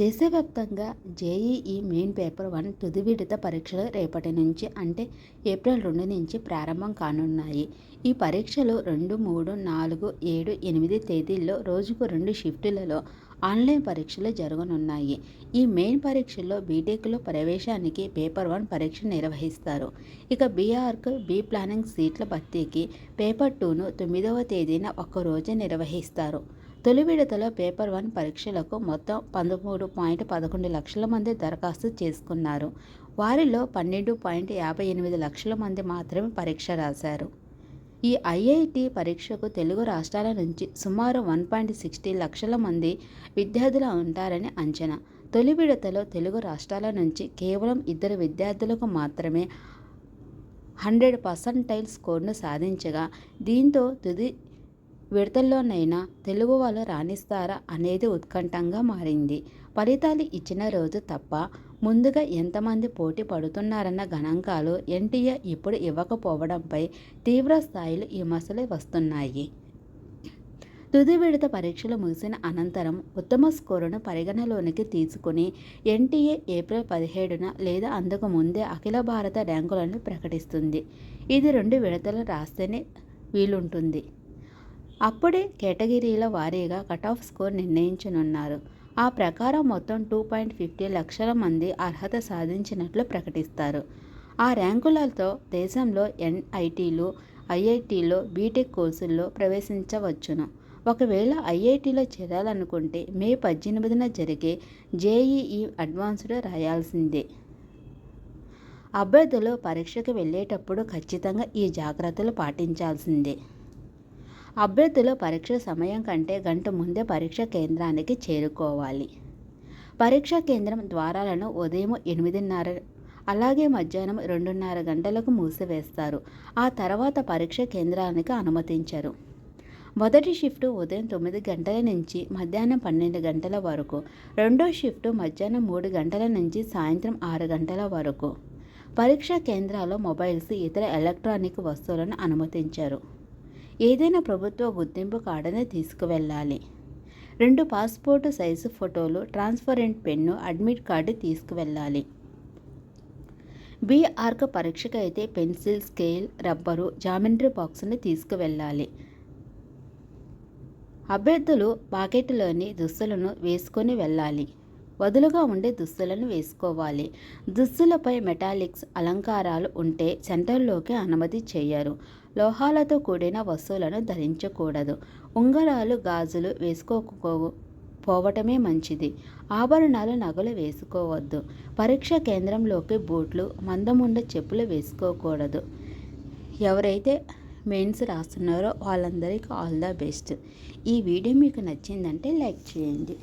దేశవ్యాప్తంగా JEE main paper one తుది విడత పరీక్షలు రేపటి నుంచి అంటే ఏప్రిల్ రెండు నుంచి ప్రారంభం కానున్నాయి. ఈ పరీక్షలు రెండు మూడు నాలుగు ఏడు ఎనిమిది తేదీల్లో రోజుకు రెండు షిఫ్టులలో ఆన్లైన్ పరీక్షలు జరగనున్నాయి. ఈ మెయిన్ పరీక్షల్లో బీటెక్లో ప్రవేశానికి పేపర్ వన్ పరీక్ష నిర్వహిస్తారు. ఇక బీఆర్క్ బీ ప్లానింగ్ సీట్ల భర్తీకి పేపర్ టూను తొమ్మిదవ తేదీన ఒక్కరోజే నిర్వహిస్తారు. తొలి విడతలో పేపర్ వన్ పరీక్షలకు మొత్తం పదమూడు పాయింట్ పదకొండు లక్షల మంది దరఖాస్తు చేసుకున్నారు. వారిలో పన్నెండు పాయింట్ యాభై ఎనిమిది లక్షల మంది మాత్రమే పరీక్ష రాశారు. ఈ ఐఐటి పరీక్షకు తెలుగు రాష్ట్రాల నుంచి సుమారు వన్ పాయింట్ సిక్స్టీ లక్షల మంది విద్యార్థులు ఉంటారని అంచనా. తొలి విడతలో తెలుగు రాష్ట్రాల నుంచి కేవలం ఇద్దరు విద్యార్థులకు మాత్రమే హండ్రెడ్ పర్సంటైల్ స్కోర్ను సాధించగా దీంతో తుది విడతల్లోనైనా తెలుగు వాళ్ళు రాణిస్తారా అనేది ఉత్కంఠంగా మారింది. ఫలితాలు ఇచ్చిన రోజు తప్ప ముందుగా ఎంతమంది పోటీ పడుతున్నారన్న గణాంకాలు ఎన్టీఏ ఇప్పుడు ఇవ్వకపోవడంపై తీవ్ర స్థాయిలో విమర్శలు వస్తున్నాయి. తుది విడత పరీక్షలు ముగిసిన అనంతరం ఉత్తమ స్కోరును పరిగణలోనికి తీసుకుని ఎన్టీఏ ఏప్రిల్ పదిహేడున లేదా అందుకు ముందే అఖిల భారత ర్యాంకులను ప్రకటిస్తుంది. ఇది రెండు విడతలు రాస్తేనే వీలుంటుంది. అప్పుడే కేటగిరీల వారీగా కట్ ఆఫ్ స్కోర్ నిర్ణయించనున్నారు. ఆ ప్రకారం మొత్తం టూ పాయింట్ ఫిఫ్టీ లక్షల మంది అర్హత సాధించినట్లు ప్రకటిస్తారు. ఆ ర్యాంకులతో దేశంలో ఎన్ఐటీలు ఐఐటీలో బీటెక్ కోర్సుల్లో ప్రవేశించవచ్చును. ఒకవేళ ఐఐటీలో చేరాలనుకుంటే మే పద్దెనిమిదిన జరిగే జేఈఈ అడ్వాన్స్డ్ రాయాల్సిందే. అభ్యర్థులు పరీక్షకు వెళ్ళేటప్పుడు ఖచ్చితంగా ఈ జాగ్రత్తలు పాటించాల్సిందే. అభ్యర్థులు పరీక్ష సమయం కంటే గంట ముందే పరీక్ష కేంద్రానికి చేరుకోవాలి. పరీక్షా కేంద్రం ద్వారాలను ఉదయం ఎనిమిదిన్నర అలాగే మధ్యాహ్నం రెండున్నర గంటలకు మూసివేస్తారు. ఆ తర్వాత పరీక్ష కేంద్రానికి అనుమతించరు. మొదటి షిఫ్ట్ ఉదయం తొమ్మిది గంటల నుంచి మధ్యాహ్నం పన్నెండు గంటల వరకు రెండో షిఫ్ట్ మధ్యాహ్నం మూడు గంటల నుంచి సాయంత్రం ఆరు గంటల వరకు. పరీక్షా కేంద్రాల్లో మొబైల్స్ ఇతర ఎలక్ట్రానిక్ వస్తువులను అనుమతించారు. ఏదైనా ప్రభుత్వ గుర్తింపు కార్డుని తీసుకువెళ్ళాలి. రెండు పాస్పోర్ట్ సైజు ఫోటోలు ట్రాన్స్పరెంట్ పెన్ను అడ్మిట్ కార్డు తీసుకువెళ్ళాలి. బీఆర్క్ పరీక్షకు అయితే పెన్సిల్ స్కేల్ రబ్బరు జామెంట్రీ బాక్స్ని తీసుకువెళ్ళాలి. అభ్యర్థులు పాకెట్లోని దుస్తులను వేసుకొని వెళ్ళాలి. వదులుగా ఉండే దుస్తులను వేసుకోవాలి. దుస్తులపై మెటాలిక్స్ అలంకారాలు ఉంటే సెంటర్లోకి అనుమతి చేయరు. లోహాలతో కూడిన వస్తువులను ధరించకూడదు. ఉంగరాలు గాజులు వేసుకోకో పోవటమే మంచిది. ఆభరణాలు నగలు వేసుకోవద్దు. పరీక్ష కేంద్రంలోకి బూట్లు మందముండ చెప్పులు వేసుకోకూడదు. ఎవరైతే మెయిన్స్ రాస్తున్నారో వాళ్ళందరికీ ఆల్ ద బెస్ట్. ఈ వీడియో మీకు నచ్చిందంటే లైక్ చేయండి.